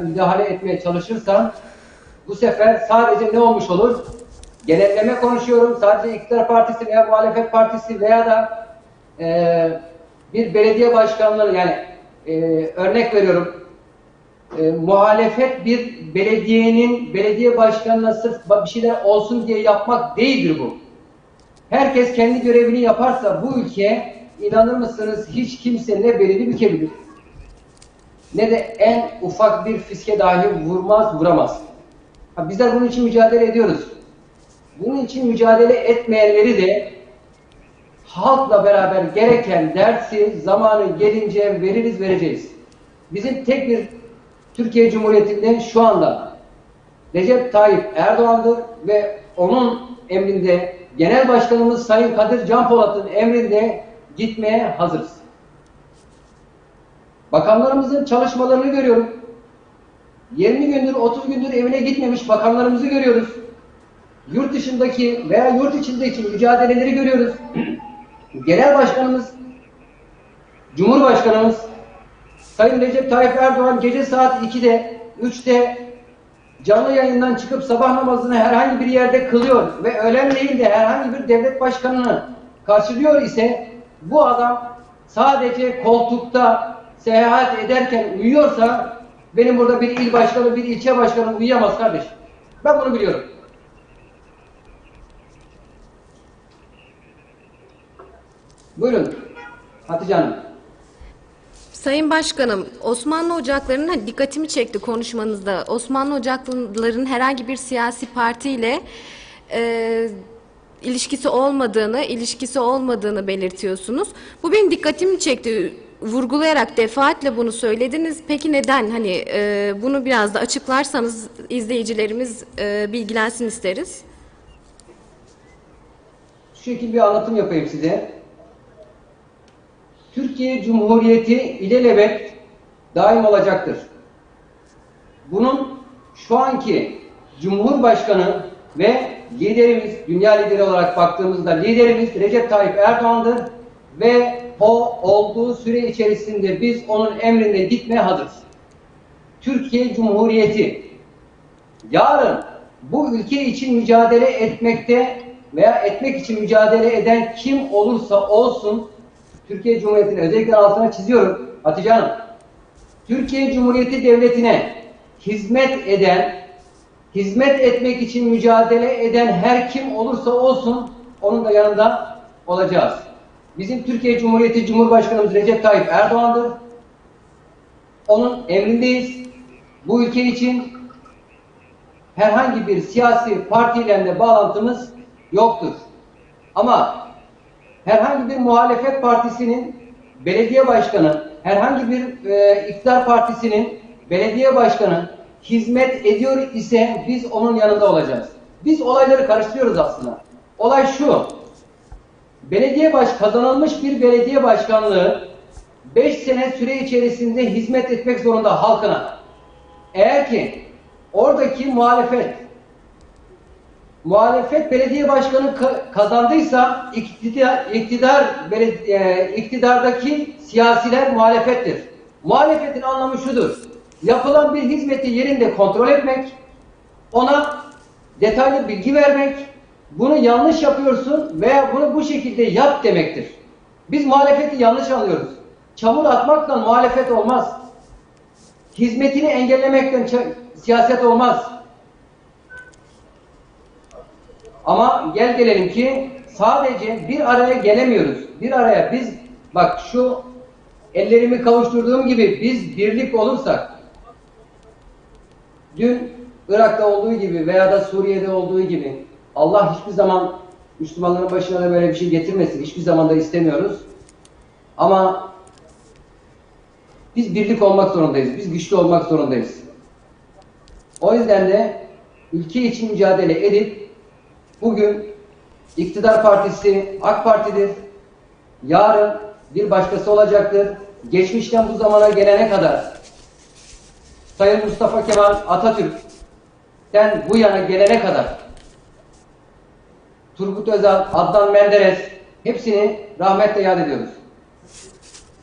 müdahale etmeye çalışırsan bu sefer sadece ne olmuş olur? Genelleme konuşuyorum. Sadece iktidar partisi veya muhalefet partisi veya da e, bir belediye başkanlığı yani e, örnek veriyorum. E, muhalefet bir belediyenin belediye başkanına sırf bir şeyler olsun diye yapmak değildir bu. Herkes kendi görevini yaparsa bu ülke inanır mısınız hiç kimse ne belini bükebilir ne de en ufak bir fiske dahi vurmaz vuramaz. Ha, bizler bunun için mücadele ediyoruz. Bunun için mücadele etmeyenleri de halkla beraber gereken dersi zamanı gelince veririz vereceğiz. Bizim tek bir Türkiye Cumhuriyeti'nde şu anda Recep Tayyip Erdoğan'dır ve onun emrinde Genel Başkanımız Sayın Kadir Canpolat'ın emrinde gitmeye hazırız. Bakanlarımızın çalışmalarını görüyorum. 20 gündür, 30 gündür evine gitmemiş bakanlarımızı görüyoruz. Yurt dışındaki veya yurt içindeki mücadeleleri görüyoruz. Genel Başkanımız, Cumhurbaşkanımız Sayın Recep Tayyip Erdoğan gece saat 2'de, 3'te canlı yayından çıkıp sabah namazını herhangi bir yerde kılıyor ve öğlenleyin de herhangi bir devlet başkanını karşılıyor ise bu adam sadece koltukta seyahat ederken uyuyorsa benim burada bir il başkanı, bir ilçe başkanı uyuyamaz kardeş. Ben bunu biliyorum. Buyurun Hatice Hanım. Sayın Başkanım, Osmanlı Ocakları'nın dikkatimi çekti konuşmanızda. Osmanlı Ocakları'nın herhangi bir siyasi partiyle e, ilişkisi olmadığını, ilişkisi olmadığını belirtiyorsunuz. Bu benim dikkatimi çekti. Vurgulayarak defaatle bunu söylediniz. Peki neden? Hani e, bunu biraz da açıklarsanız izleyicilerimiz e, bilgilensin isteriz. Şu şekilde bir anlatım yapayım size. Türkiye Cumhuriyeti ilelebet daim olacaktır. Bunun şu anki Cumhurbaşkanı ve liderimiz, dünya lideri olarak baktığımızda liderimiz Recep Tayyip Erdoğan'dır ve o olduğu süre içerisinde biz onun emrinde gitmeye hazırız. Türkiye Cumhuriyeti yarın bu ülke için mücadele etmekte veya etmek için mücadele eden kim olursa olsun Türkiye Cumhuriyeti'ne özellikle altına çiziyorum Hatice Hanım. Türkiye Cumhuriyeti Devleti'ne hizmet eden, hizmet etmek için mücadele eden her kim olursa olsun onun da yanında olacağız. Bizim Türkiye Cumhuriyeti Cumhurbaşkanımız Recep Tayyip Erdoğan'dır. Onun emrindeyiz. Bu ülke için herhangi bir siyasi partiyle de bağlantımız yoktur. Ama herhangi bir muhalefet partisinin belediye başkanı, herhangi bir e, iktidar partisinin belediye başkanı hizmet ediyor ise biz onun yanında olacağız. Biz olayları karıştırıyoruz aslında. Olay şu. Belediye baş kazanılmış bir belediye başkanlığı 5 sene süre içerisinde hizmet etmek zorunda halkına. Eğer ki oradaki muhalefet muhalefet belediye başkanı ka kazandıysa iktidar, iktidar e, iktidardaki siyasiler muhalefettir. Muhalefetin anlamı şudur. Yapılan bir hizmeti yerinde kontrol etmek, ona detaylı bilgi vermek, bunu yanlış yapıyorsun veya bunu bu şekilde yap demektir. Biz muhalefeti yanlış anlıyoruz. Çamur atmakla muhalefet olmaz. Hizmetini engellemekten siyaset olmaz. Ama gel gelelim ki sadece bir araya gelemiyoruz. Bir araya biz bak şu ellerimi kavuşturduğum gibi biz birlik olursak dün Irak'ta olduğu gibi veya da Suriye'de olduğu gibi Allah hiçbir zaman Müslümanların başına da böyle bir şey getirmesin. Hiçbir zaman da istemiyoruz. Ama biz birlik olmak zorundayız. Biz güçlü olmak zorundayız. O yüzden de ülke için mücadele edip bugün iktidar partisi AK Parti'dir. Yarın bir başkası olacaktır. Geçmişten bu zamana gelene kadar Sayın Mustafa Kemal Atatürk'ten bu yana gelene kadar Turgut Özal, Adnan Menderes hepsini rahmetle yad ediyoruz.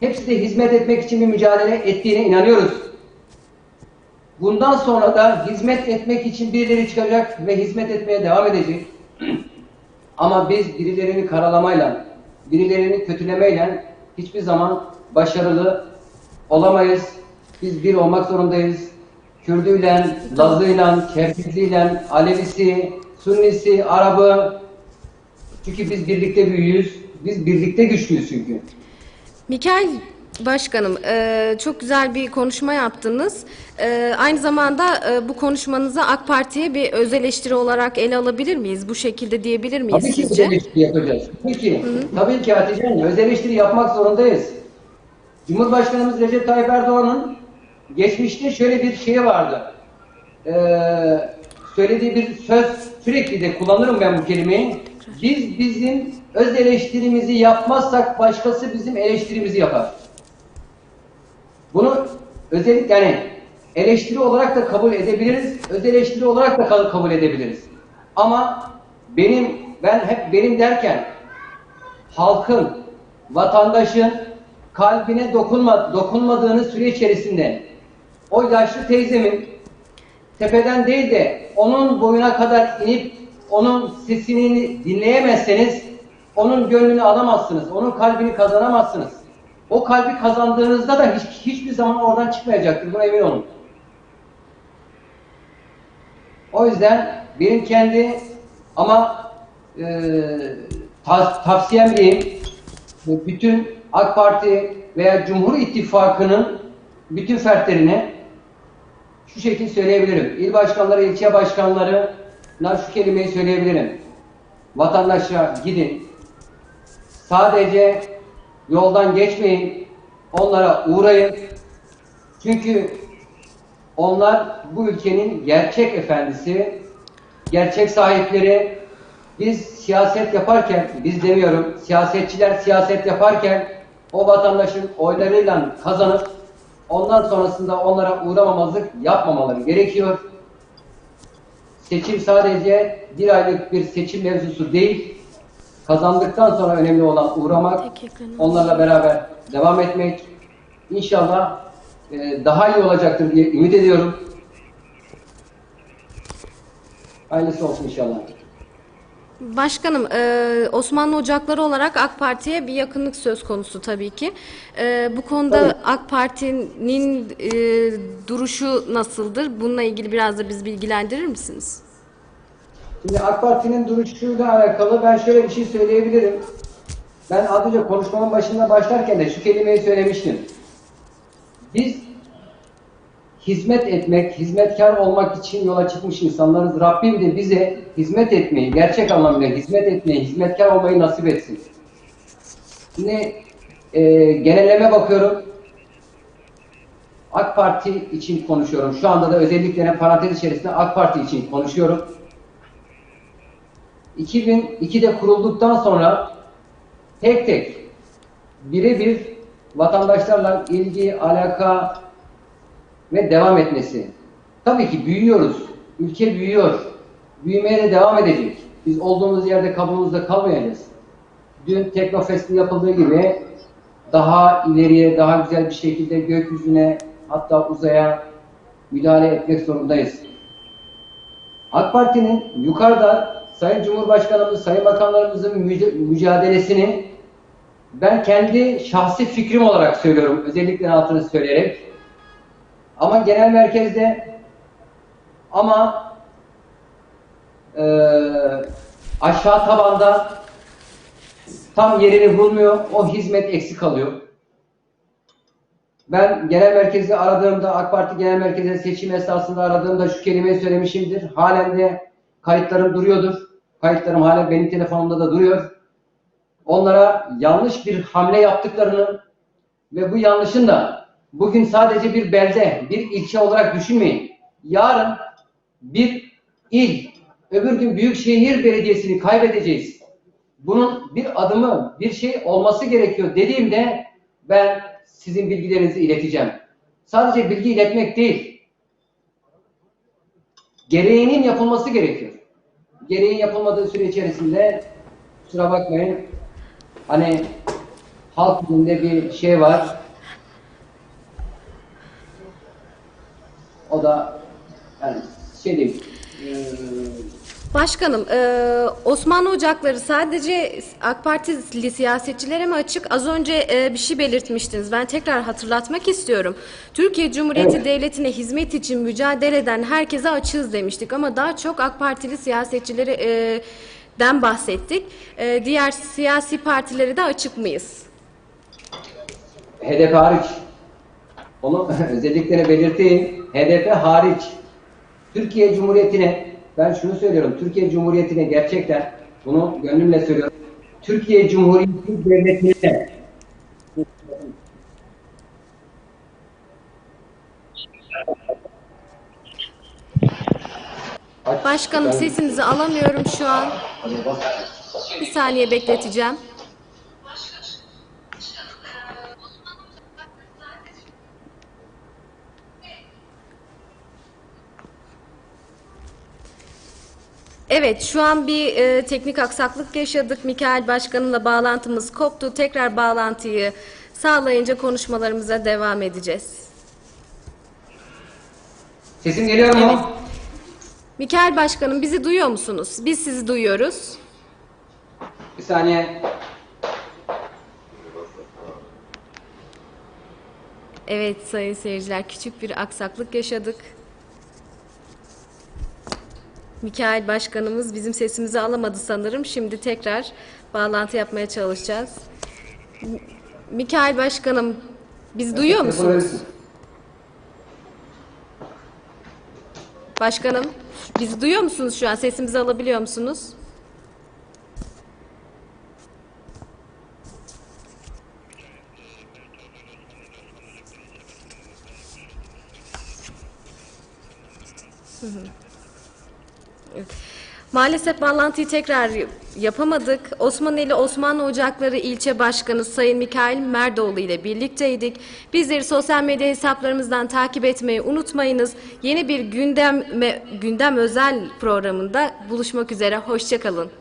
Hepsi de hizmet etmek için bir mücadele ettiğine inanıyoruz. Bundan sonra da hizmet etmek için birileri çıkacak ve hizmet etmeye devam edecek. Ama biz birilerini karalamayla, birilerini kötülemeyle hiçbir zaman başarılı olamayız. Biz bir olmak zorundayız. Kürdüyle, Lazıyla, Kerkizliyle, Alevisi, Sünnisi, Arabı. Çünkü biz birlikte büyüyüz. Biz birlikte güçlüyüz çünkü. Mikail Başkanım, e, çok güzel bir konuşma yaptınız. E, aynı zamanda e, bu konuşmanızı AK Parti'ye bir öz eleştiri olarak ele alabilir miyiz? Bu şekilde diyebilir miyiz Tabii ki öz eleştiri yapacağız. Peki, tabii ki Hatice Hanım, öz eleştiri yapmak zorundayız. Cumhurbaşkanımız Recep Tayyip Erdoğan'ın geçmişte şöyle bir şeyi vardı. Ee, söylediği bir söz, sürekli de kullanırım ben bu kelimeyi. Biz bizim öz eleştirimizi yapmazsak başkası bizim eleştirimizi yapar. Bunu özellikle yani eleştiri olarak da kabul edebiliriz, öz eleştiri olarak da ka- kabul edebiliriz. Ama benim, ben hep benim derken halkın, vatandaşın kalbine dokunma, dokunmadığını süre içerisinde o yaşlı teyzemin tepeden değil de onun boyuna kadar inip onun sesini dinleyemezseniz onun gönlünü alamazsınız. Onun kalbini kazanamazsınız. O kalbi kazandığınızda da hiç, hiçbir zaman oradan çıkmayacaktır. Buna emin olun. O yüzden benim kendi ama e, ta- tavsiyem diyeyim bütün AK Parti veya Cumhur İttifakı'nın bütün fertlerine şu şekilde söyleyebilirim. İl başkanları, ilçe başkanlarına şu kelimeyi söyleyebilirim. Vatandaşa gidin. Sadece yoldan geçmeyin. Onlara uğrayın. Çünkü onlar bu ülkenin gerçek efendisi, gerçek sahipleri. Biz siyaset yaparken, biz demiyorum, siyasetçiler siyaset yaparken o vatandaşın oylarıyla kazanıp ondan sonrasında onlara uğramamazlık yapmamaları gerekiyor. Seçim sadece bir aylık bir seçim mevzusu değil, kazandıktan sonra önemli olan uğramak, onlarla beraber devam etmek. İnşallah e, daha iyi olacaktır diye ümit ediyorum. Hayırlısı olsun inşallah. Başkanım, e, Osmanlı Ocakları olarak AK Parti'ye bir yakınlık söz konusu tabii ki. E, bu konuda. AK Parti'nin e, duruşu nasıldır? Bununla ilgili biraz da biz bilgilendirir misiniz? Şimdi AK Parti'nin duruşuyla alakalı ben şöyle bir şey söyleyebilirim. Ben az önce konuşmamın başında başlarken de şu kelimeyi söylemiştim. Biz hizmet etmek, hizmetkar olmak için yola çıkmış insanlarız. Rabbim de bize hizmet etmeyi, gerçek anlamıyla hizmet etmeyi, hizmetkar olmayı nasip etsin. Şimdi e, genelleme bakıyorum. AK Parti için konuşuyorum. Şu anda da özellikle parantez içerisinde AK Parti için konuşuyorum. 2002'de kurulduktan sonra tek tek birebir vatandaşlarla ilgi, alaka ve devam etmesi. Tabii ki büyüyoruz. Ülke büyüyor. Büyümeye de devam edecek. Biz olduğumuz yerde kabuğumuzda kalmayacağız. Dün Teknofest'in yapıldığı gibi daha ileriye, daha güzel bir şekilde gökyüzüne hatta uzaya müdahale etmek zorundayız. AK Parti'nin yukarıda Sayın Cumhurbaşkanımız, Sayın Bakanlarımızın mücadelesini ben kendi şahsi fikrim olarak söylüyorum. Özellikle altını söyleyerek. Ama genel merkezde ama eee, aşağı tabanda tam yerini bulmuyor. O hizmet eksik kalıyor. Ben genel merkezi aradığımda, AK Parti genel merkezi seçim esasında aradığımda şu kelimeyi söylemişimdir. Halen de kayıtlarım duruyordur. Kayıtlarım halen benim telefonumda da duruyor. Onlara yanlış bir hamle yaptıklarını ve bu yanlışın da bugün sadece bir belde, bir ilçe olarak düşünmeyin. Yarın bir il, öbür gün Büyükşehir Belediyesi'ni kaybedeceğiz. Bunun bir adımı, bir şey olması gerekiyor dediğimde ben sizin bilgilerinizi ileteceğim. Sadece bilgi iletmek değil, gereğinin yapılması gerekiyor. Gereğin yapılmadığı süre içerisinde kusura bakmayın hani halk dilinde bir şey var. O da yani şey değil. e, Başkanım, e, Osmanlı Ocakları sadece AK Partili siyasetçilere mi açık? Az önce e, bir şey belirtmiştiniz. Ben tekrar hatırlatmak istiyorum. Türkiye Cumhuriyeti Evet. Devleti'ne hizmet için mücadele eden herkese açığız demiştik. Ama daha çok AK Partili siyasetçileri e, den bahsettik. E, diğer siyasi partilere de açık mıyız? HDP hariç. Onu özellikle belirteyim. HDP hariç. Türkiye Cumhuriyeti'ne ben şunu söylüyorum. Türkiye Cumhuriyeti'ne gerçekten bunu gönlümle söylüyorum. Türkiye Cumhuriyeti Devleti'ne Başkanım sesinizi alamıyorum şu an. Bir saniye bekleteceğim. Evet, şu an bir e, teknik aksaklık yaşadık. Mikail Başkan'la bağlantımız koptu. Tekrar bağlantıyı sağlayınca konuşmalarımıza devam edeceğiz. Sesim geliyor mu? Mikail Başkanım bizi duyuyor musunuz? Biz sizi duyuyoruz. Bir saniye. Evet sayın seyirciler küçük bir aksaklık yaşadık. Mikail Başkanımız bizim sesimizi alamadı sanırım. Şimdi tekrar bağlantı yapmaya çalışacağız. Mikail Başkanım bizi duyuyor musunuz? Başkanım bizi duyuyor musunuz şu an? Sesimizi alabiliyor musunuz? Hı hı. Maalesef bağlantıyı tekrar yapamadık. Osmaneli Osmanlı Ocakları İlçe Başkanı Sayın Mikail Merdoğlu ile birlikteydik. Bizleri sosyal medya hesaplarımızdan takip etmeyi unutmayınız. Yeni bir gündem gündem özel programında buluşmak üzere. Hoşçakalın.